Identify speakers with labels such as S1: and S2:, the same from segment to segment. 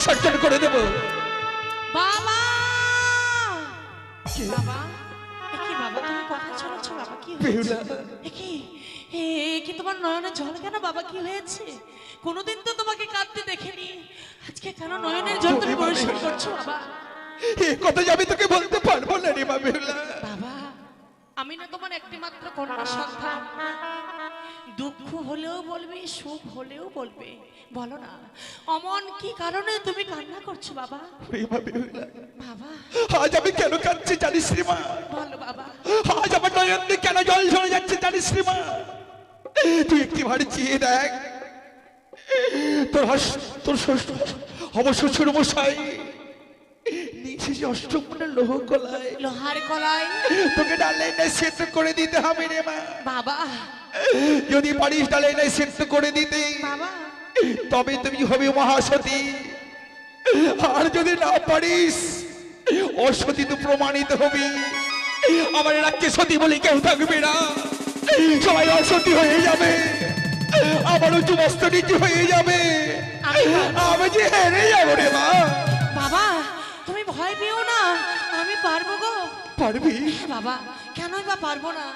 S1: সজ্জন করে দেব।
S2: বাবা! বাবা কি বাবা তুমি কথা চলেছো বাবা কি হয়েছে?
S1: বেহুলা।
S2: এ কি এ কি তোমার নয়নে জল কেন বাবা কি হয়েছে? কোনোদিন তো তোমাকে কাঁদতে দেখিনি। আজকে কেন নয়নের জল তুমি পরিষ্কার করছ বাবা?
S1: এ কথা তোকে বলতে পারব
S2: বলবে সুখ হলেও বলবে। বলো না অমন কি কারণে তুমি কান্না করছ বাবা? বাবা।
S1: আজ আমি কেন কাঁদছি জানিস রে মা?
S2: বলো বাবা।
S1: আজ আমার নয়ন কেন জল ঝরে যাচ্ছে জানিস রে মা? তুই একটি ভাড়ি চেয়ে দেখ। তোর হাস- তোর শ্বশুর অবশ্য শ্বশুর মশাই নিচে যে লোহ কলায়।
S2: লোহার কলাই
S1: তোকে ডালে সেদ্ধ করে দিতে হবে রে মা।
S2: বাবা
S1: যদি পারিস তাহলে এনে সেদ্ধ করে দিতে। তবে তুমি হবে মহাসতী। আর যদি না পারিস অসতী তো প্রমাণিত হবে। আমার রাজ্যে সতী বলে কেউ থাকবে না। সবাই অসতী হয়ে যাবে। আমার উঁচু মস্ত নিচু হয়ে যাবে। আমি যে হেরে যাব রে মা।
S2: বাবা তুমি ভয় পেও না। আমি পারব গো।
S1: পারবি?
S2: বাবা কেনই বা পারব না?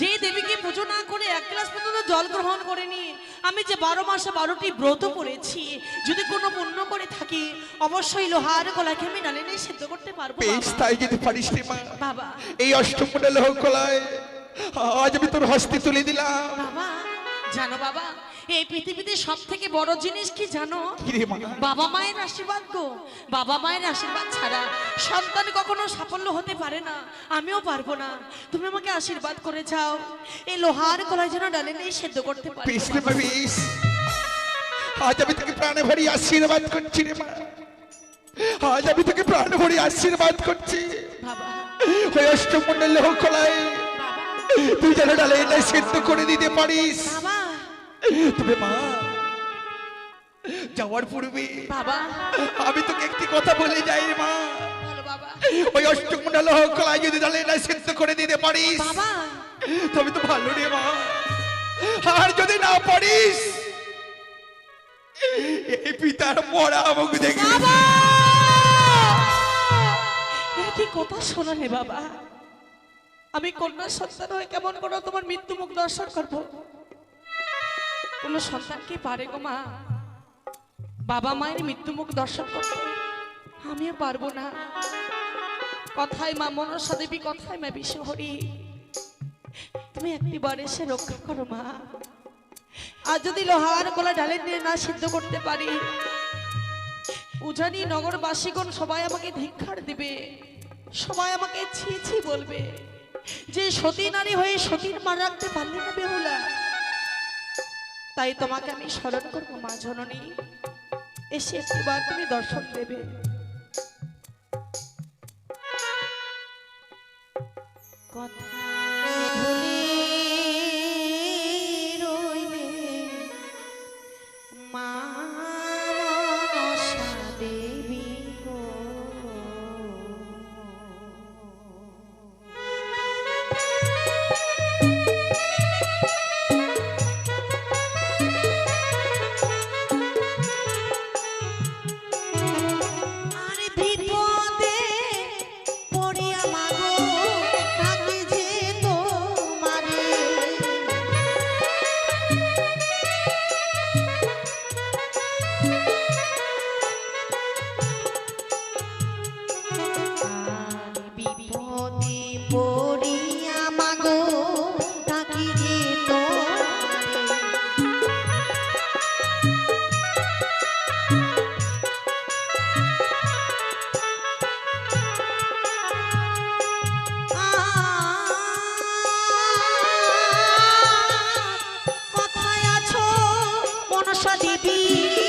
S2: যে দেবীকে পুজো না করে এক গ্লাস পর্যন্ত জল গ্রহণ করেনি আমি যে বারো মাসে বারোটি ব্রত করেছি যদি কোনো পণ্য করে থাকি অবশ্যই লোহার গলাকে আমি নিয়ে সেদ্ধ করতে পারব
S1: বেশ তাই যদি পারিস রে মা।
S2: বাবা।
S1: এই অষ্টমটা লোহ কলায় আজ আমি তোর হস্তে তুলে দিলাম।
S2: বাবা জানো বাবা এই পৃথিবীতে সব থেকে বড় জিনিস কি জানো? বাবা মায়ের আশীর্বাদ গো। বাবা মায়ের আশীর্বাদ ছাড়া সন্তান কখনো সাফল্য হতে পারে না। আমিও পারব না। তুমি আমাকে আশীর্বাদ করে যাও। এই লোহার কলাই যেন ডালে নেই সেদ্ধ করতে পারি
S1: আজ আমি তোকে প্রাণে ভরি আশীর্বাদ করছি রে মা। আজ আমি তোকে প্রাণে ভরি আশীর্বাদ করছি।
S2: বাবা।
S1: ওই কলায়
S2: বাবা।
S1: তুই যেন ডালে এনে সিদ্ধ করে দিতে পারিস।
S2: বাবা
S1: তবে মা যাওয়ার পূর্বে
S2: বাবা।
S1: আমি তোকে একটি কথা বলে যাই মা।
S2: বাবা।
S1: ওই অষ্টমন্ডল লোহ কলায় যদি ডালে এনে সিদ্ধ করে দিতে পারিস
S2: বাবা।
S1: তবে তো ভালো রে মা। আর যদি না পারিস এই পিতার মরা মুখ দেখে
S2: কি কথা শোনো হে বাবা। আমি কন্যা সন্তান হয়ে কেমন করে তোমার মৃত্যু মুখ দর্শন করব? কোন সন্তান কি পারে গো মা? বাবা মায়ের মৃত্যু মুখ দর্শন করতে আমিও পারব না। কথায় মা, মনসা দেবী, কথায় মা বিশ্বহরি তুমি একটিবার এসে রক্ষা করো মা। আর যদি লোহার গলা ডালে নিয়ে না সিদ্ধ করতে পারি, উজানি নগরবাসীগণ সবাই আমাকে ধিক্ষার দিবে। সবাই আমাকে ছি ছি বলবে যে সতী নারী হয়ে সতীর মা রাখতে পারলে না বেহুলা। তাই তোমাকে আমি স্মরণ করব মা জননী। এসে একটিবার তুমি দর্শন দেবে। কথায়
S3: दी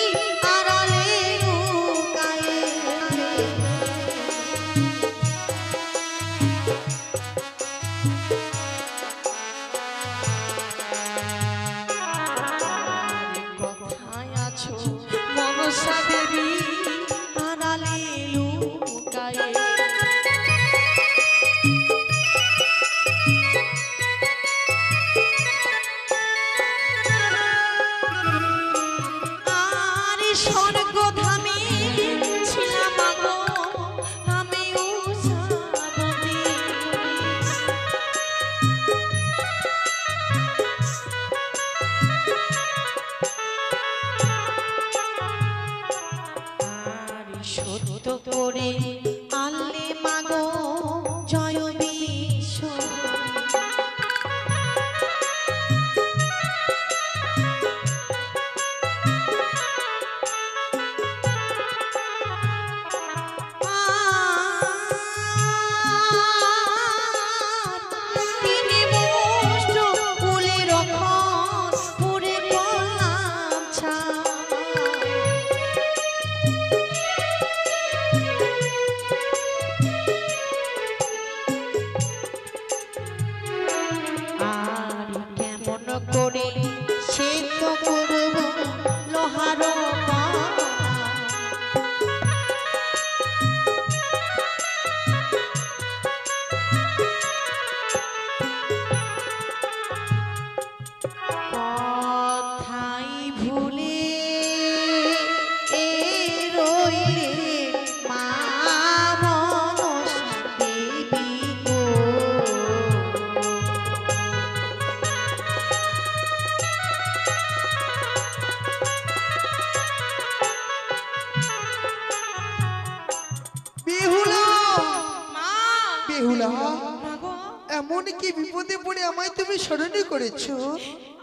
S3: কি বিপদে পড়ে আমায় তুমি স্মরণে করেছ?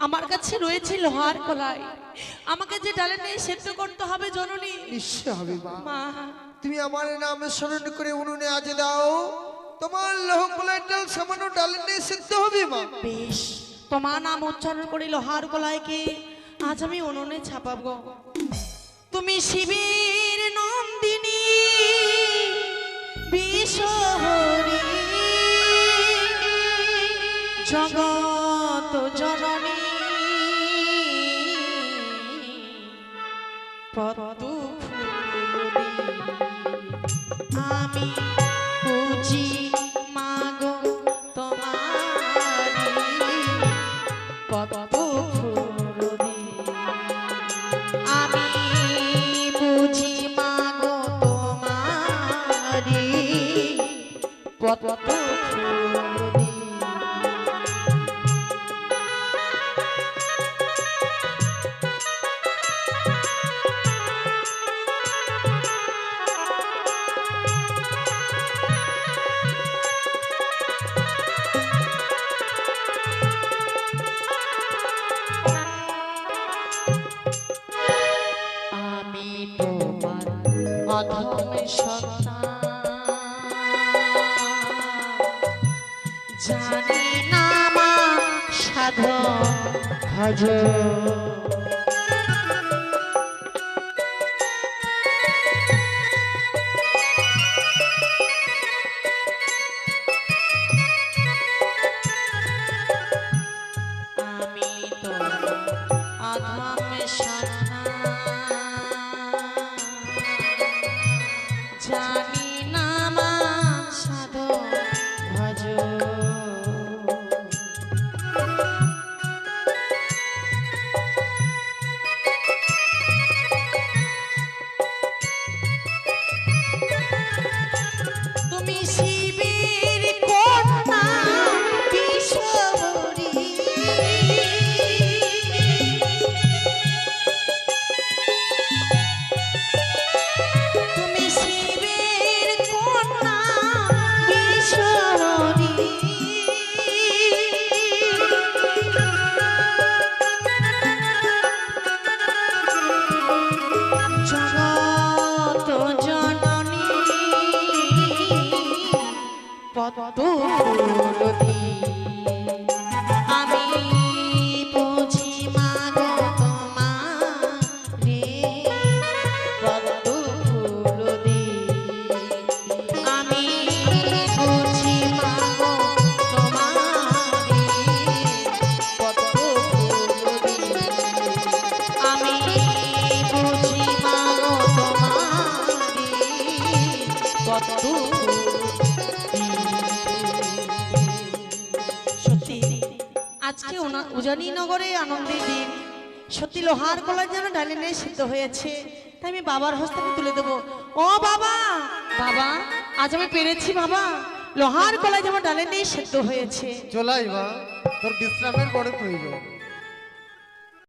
S4: আমার কাছে রয়েছে লোহার কলাই। আমাকে যে ডালে নেই সেদ্ধ করতে হবে জননী।
S3: নিশ্চয় হবে মা। তুমি আমার নাম স্মরণ করে উনুনে আজ দাও। তোমার লোহ কলার ডাল সামান্য ডালে নিয়ে সিদ্ধ হবে মা।
S4: বেশ। তোমার নাম উচ্চারণ করে লোহার কলাইকে আজ আমি উনুনে ছাপাবো। তুমি শিবের জগত জননী। পদ্ম
S2: আমি অধম সন্তান জানি না মা সাধন ভজ
S4: সত্যি আজকে উজানি নগরে আনন্দের দিন। সত্যি লোহার গলার যেন ডালে নিয়ে সিদ্ধ হয়েছে। তাই আমি বাবার হস্তে তুলে দেবো। ও বাবা! বাবা, আজ আমি পেরেছি বাবা। লোহার গলায় যেমন ডালে নিয়ে সেদ্ধ হয়েছে।
S3: চলাই বা তোর বিশ্রামের বড় প্রয়োজন।